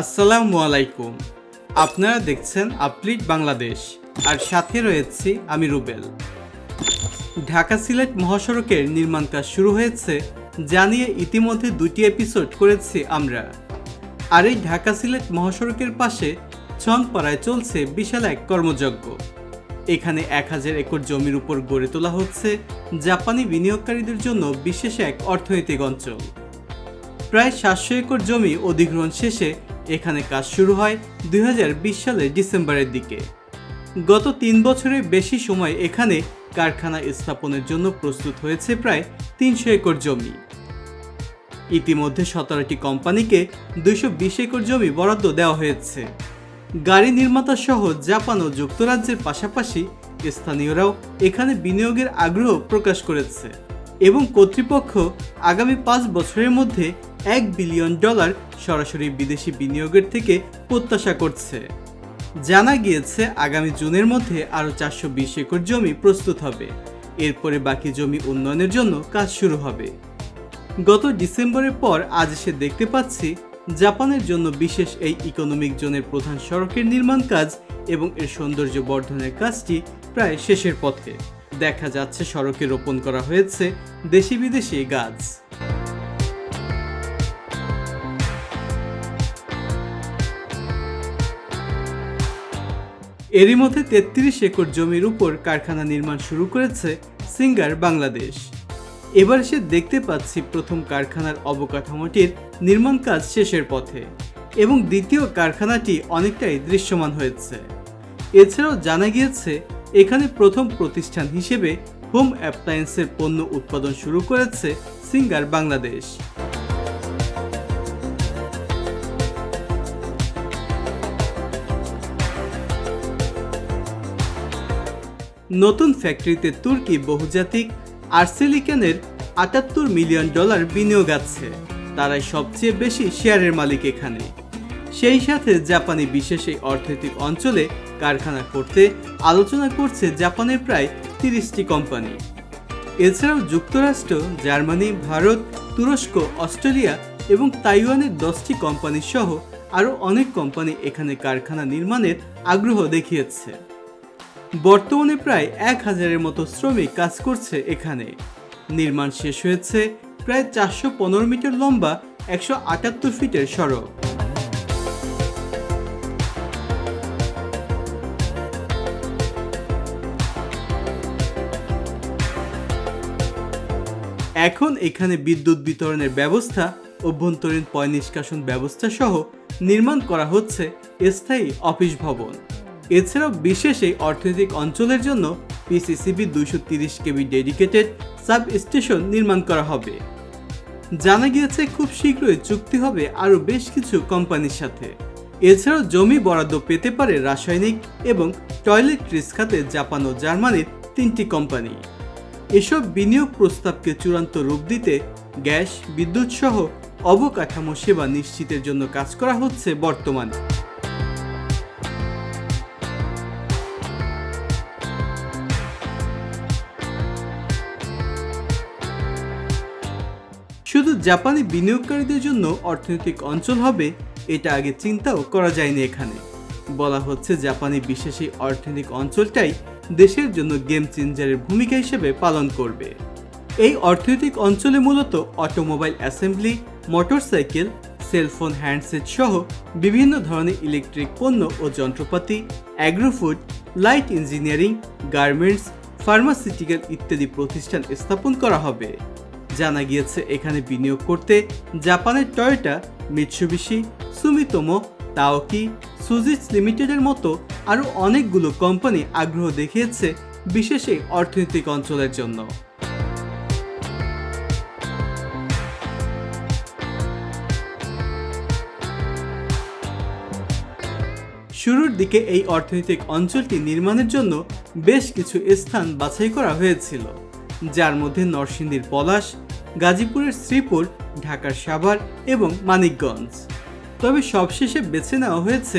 আসসালামু আলাইকুম। আপনারা দেখছেন আপলিট বাংলাদেশ, আর সাথে রয়েছি আমি রুবেল। ঢাকা সিলেট মহাসড়কের নির্মাণ কাজ শুরু হয়েছে, জানিয়ে ইতিমধ্যে দুটি এপিসোড করেছি আমরা। আর এই ঢাকা সিলেট মহাসড়কের পাশে ছনপাড়ায় চলছে বিশাল এক কর্মযজ্ঞ। এখানে এক হাজার একর জমির উপর গড়ে তোলা হচ্ছে জাপানি বিনিয়োগকারীদের জন্য বিশেষ এক অর্থনৈতিক অঞ্চল। প্রায় সাতশো একর জমি অধিগ্রহণ শেষে এখানে কাজ শুরু হয় দুই হাজার বিশ সালের ডিসেম্বরের দিকে। গত তিন বছরের বেশি সময় এখানে কারখানা স্থাপনের জন্য প্রস্তুত হয়েছে প্রায় তিনশো একর জমি। ইতিমধ্যে সতেরোটি কোম্পানিকে দুইশো বিশ একর জমি বরাদ্দ দেওয়া হয়েছে। গাড়ি নির্মাতা সহ জাপান ও যুক্তরাজ্যের পাশাপাশি স্থানীয়রাও এখানে বিনিয়োগের আগ্রহ প্রকাশ করেছে। এবং কর্তৃপক্ষ আগামী পাঁচ বছরের মধ্যে এক বিলিয়ন ডলার সরাসরি বিদেশি বিনিয়োগের থেকে প্রত্যাশা করছে। জানা গিয়েছে আগামী জুনের মধ্যে আরও চারশো বিশ একর জমি প্রস্তুত হবে। এরপরে বাকি জমি উন্নয়নের জন্য কাজ শুরু হবে। গত ডিসেম্বরের পর আজ এসে দেখতে পাচ্ছি জাপানের জন্য বিশেষ এই ইকোনমিক জোনের প্রধান সড়কের নির্মাণ কাজ এবং এর সৌন্দর্য বর্ধনের কাজটি প্রায় শেষের পথে। দেখা যাচ্ছে সড়কে রোপণ করা হয়েছে দেশি বিদেশি গাছ। এরই মধ্যে তেত্রিশ একর জমির উপর কারখানা নির্মাণ শুরু করেছে সিঙ্গার বাংলাদেশ। এবার সে দেখতে পাচ্ছি প্রথম কারখানার অবকাঠামোটির নির্মাণ কাজ শেষের পথে এবং দ্বিতীয় কারখানাটি অনেকটাই দৃশ্যমান হয়েছে। এছাড়াও জানা গিয়েছে এখানে প্রথম প্রতিষ্ঠান হিসেবে হোম অ্যাপ্লায়েন্সের পণ্য উৎপাদন শুরু করেছে সিঙ্গার বাংলাদেশ নতুন ফ্যাক্টরিতে তুর্কি বহুজাতিক আর্সেলিকানের আটাত্তর মিলিয়ন ডলার বিনিয়োগ আছে। তারাই সবচেয়ে বেশি শেয়ারের মালিক এখানে। সেই সাথে জাপানি বিশেষ এই অর্থনৈতিক অঞ্চলে কারখানা করতে আলোচনা করছে জাপানের প্রায় তিরিশটি কোম্পানি। এছাড়াও যুক্তরাষ্ট্র, জার্মানি, ভারত, তুরস্ক, অস্ট্রেলিয়া এবং তাইওয়ানের দশটি কোম্পানি সহ আরও অনেক কোম্পানি এখানে কারখানা নির্মাণের আগ্রহ দেখিয়েছে। বর্তমানে প্রায় এক হাজারের মতো শ্রমিক কাজ করছে এখানে। নির্মাণ শেষ হয়েছে প্রায় চারশো পনেরো মিটার লম্বা, একশো আটাত্তর ফিটের সড়ক। এখন এখানে বিদ্যুৎ বিতরণের ব্যবস্থা, অভ্যন্তরীণ পয় নিষ্কাশন ব্যবস্থা সহ নির্মাণ করা হচ্ছে স্থায়ী অফিস ভবন। এছাড়াও বিশেষ এই অর্থনৈতিক অঞ্চলের জন্য পিসিসিবি দুইশো তিরিশ কেবি ডেডিকেটেড সাব স্টেশন নির্মাণ করা হবে। জানা গিয়েছে খুব শীঘ্রই চুক্তি হবে আরও বেশ কিছু কোম্পানির সাথে। এছাড়াও জমি বরাদ্দ পেতে পারে রাসায়নিক এবং টয়লেট্রিস খাতে জাপান ও জার্মানির তিনটি কোম্পানি। এসব বিনিয়োগ প্রস্তাবকে চূড়ান্ত রূপ দিতে গ্যাস, বিদ্যুৎ সহ অবকাঠামো সেবা নিশ্চিতের জন্য কাজ করা হচ্ছে বর্তমানে। শুধু জাপানি বিনিয়োগকারীদের জন্য অর্থনৈতিক অঞ্চল হবে, এটা আগে চিন্তাও করা যায়নি এখানে। বলা হচ্ছে জাপানি বিশেষ অর্থনৈতিক অঞ্চলটাই দেশের জন্য গেম চেঞ্জারের ভূমিকা হিসেবে পালন করবে। এই অর্থনৈতিক অঞ্চলে মূলত automobile assembly, motorcycle, cellphone handset সহ বিভিন্ন ধরনের ইলেকট্রিক পণ্য ও যন্ত্রপাতি, agrofood, light engineering, garments, pharmaceutical ইত্যাদি প্রতিষ্ঠান স্থাপন করা হবে। জানা গিয়েছে, এখানে বিনিয়োগ করতে জাপানের টয়োটা, মিৎসুবিশি, সুমিতোমো তাওকি সুজিস লিমিটেডের মতো আরও অনেকগুলো কোম্পানি আগ্রহ দেখিয়েছে বিশেষ এই অর্থনৈতিক অঞ্চলের জন্য। শুরুর দিকে এই অর্থনৈতিক অঞ্চলটি নির্মাণের জন্য বেশ কিছু স্থান বাছাই করা হয়েছিল, যার মধ্যে নরসিংদীর পলাশ, গাজীপুরের শ্রীপুর, ঢাকার সাভার এবং মানিকগঞ্জ। তবে সবশেষে বেছে নেওয়া হয়েছে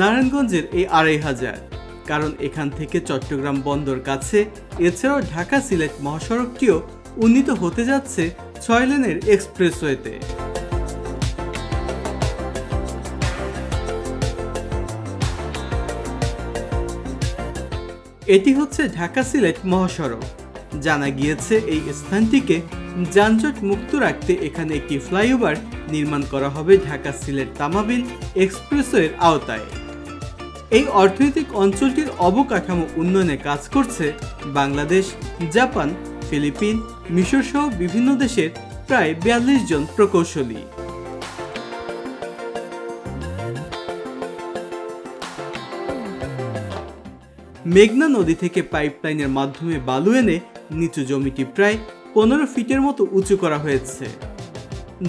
নারায়ণগঞ্জের এই আড়াই হাজার। কারণ এখান থেকে চট্টগ্রাম বন্দর কাছে, এছাড়াও ঢাকা সিলেট মহাসড়কটিও উন্নীত হতে যাচ্ছে ছয় লেনের এক্সপ্রেসওয়েতে। এটি হচ্ছে ঢাকা সিলেট মহাসড়ক। জানা গিয়েছে এই স্থানটিকে যানজট মুক্ত রাখতে এখানে একটি ফ্লাইওভার নির্মাণ করা হবে ঢাকা সিলেট তামাবিল এক্সপ্রেসওয়ের আওতায়। এই অর্থনৈতিক অঞ্চলটির অবকাঠামো উন্নয়নে কাজ করছে বাংলাদেশ, জাপান, ফিলিপিন, মিশর সহ বিভিন্ন দেশের প্রায় বিয়াল্লিশ জন প্রকৌশলী। মেঘনা নদী থেকে পাইপলাইনের মাধ্যমে বালু এনে নিচু জমিটি প্রায় পনেরো ফিটের মতো উঁচু করা হয়েছে।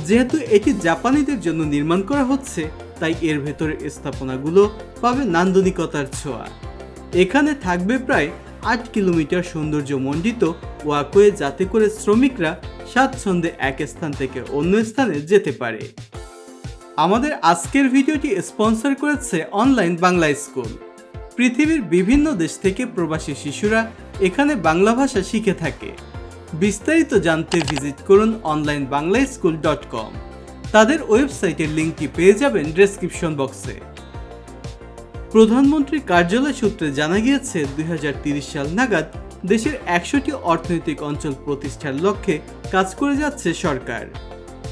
যেহেতু এটি জাপানিদের জন্য নির্মাণ করা হচ্ছে, তাই এর ভেতরের স্থাপনাগুলো পাবে নান্দনিকতার ছোঁয়া। এখানে থাকবে প্রায় আট কিলোমিটার সৌন্দর্য মণ্ডিত ওয়াকওয়ে যাতে করে শ্রমিকরা স্বাচ্ছন্দ্যে এক স্থান থেকে অন্য স্থানে যেতে পারে। আমাদের আজকের ভিডিওটি স্পন্সর করেছে অনলাইন বাংলা স্কুল। পৃথিবীর বিভিন্ন দেশ থেকে প্রবাসী শিশুরা এখানে বাংলা ভাষা শিখে থাকে। বিস্তারিত জানতে ভিজিট করুন online Bangla school dot com তাদের ওয়েবসাইটের লিঙ্কটি পেয়ে যাবেন ডেসক্রিপশন বক্সে প্রধানমন্ত্রীর কার্যালয় সূত্রে জানা গিয়েছে, দুই সাল নাগাদ দেশের একশোটি অর্থনৈতিক অঞ্চল প্রতিষ্ঠার লক্ষ্যে কাজ করে যাচ্ছে সরকার।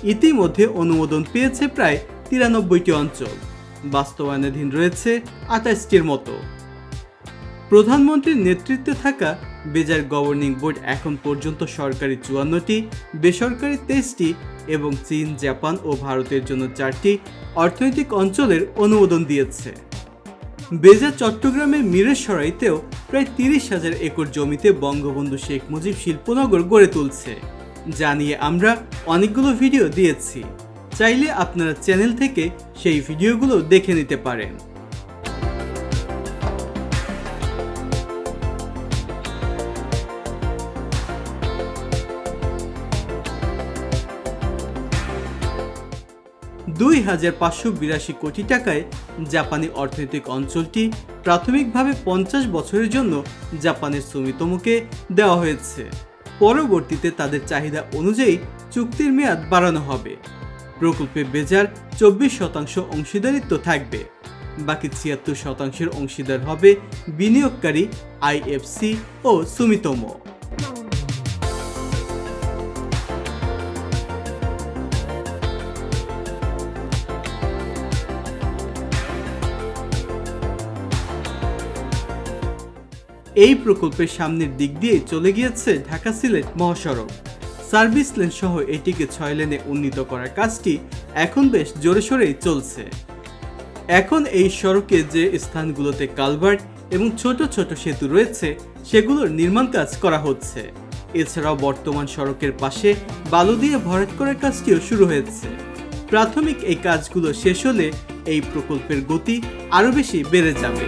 ইতিমধ্যে অনুমোদন পেয়েছে প্রায় তিরানব্বইটি অঞ্চল। বাস্তবায়নাধীন রয়েছে আঠাশটির মতো। প্রধানমন্ত্রীর নেতৃত্বে থাকা বেজার গভর্নিং বোর্ড এখন পর্যন্ত সরকারি চুয়ান্নটি, বেসরকারি তেইশটি এবং চীন, জাপান ও ভারতের জন্য চারটি অর্থনৈতিক অঞ্চলের অনুমোদন দিয়েছে। বেজা চট্টগ্রামের মিরেশ্বরাইতেও প্রায় তিরিশ হাজার একর জমিতে বঙ্গবন্ধু শেখ মুজিব শিল্পনগর গড়ে তুলছে। যা নিয়ে আমরা অনেকগুলো ভিডিও দিয়েছি। চাইলে আপনারা চ্যানেল থেকে সেই ভিডিওগুলো দেখে নিতে পারেন। দুই হাজার পাঁচশো বিরাশি কোটি টাকায় জাপানি অর্থনৈতিক অঞ্চলটি প্রাথমিকভাবে পঞ্চাশ বছরের জন্য জাপানের সুমিতমুকে দেওয়া হয়েছে। পরবর্তীতে তাদের চাহিদা অনুযায়ী চুক্তির মেয়াদ বাড়ানো হবে। প্রকল্পে বেজার চব্বিশ শতাংশ অংশীদারিত্ব থাকবে। বাকি ছিয়াত্তর শতাংশের অংশীদার হবে বিনিয়োগকারী আইএফসি ও সুমিতমো। এই প্রকল্পের সামনের দিক দিয়ে চলে গিয়েছে ঢাকা সিলেট মহাসড়ক। সার্ভিস লেন সহ এটিকে ছয় লেনে উন্নীত করার কাজটি এখন বেশ জোরে সোরেই চলছে। এখন এই সড়কে যে স্থানগুলোতে কালভার্ট এবং ছোট ছোট সেতু রয়েছে, সেগুলোর নির্মাণ কাজ করা হচ্ছে। এছাড়াও বর্তমান সড়কের পাশে বালু দিয়ে ভরাট করার কাজটিও শুরু হয়েছে। প্রাথমিক এই কাজগুলো শেষ হলে এই প্রকল্পের গতি আরও বেশি বেড়ে যাবে।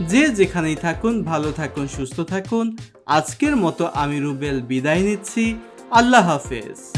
যে যেখানেই থাকুন, ভালো থাকুন, সুস্থ থাকুন। আজকের মতো আমি রুবেল বিদায় নিচ্ছি। আল্লাহ হাফেজ।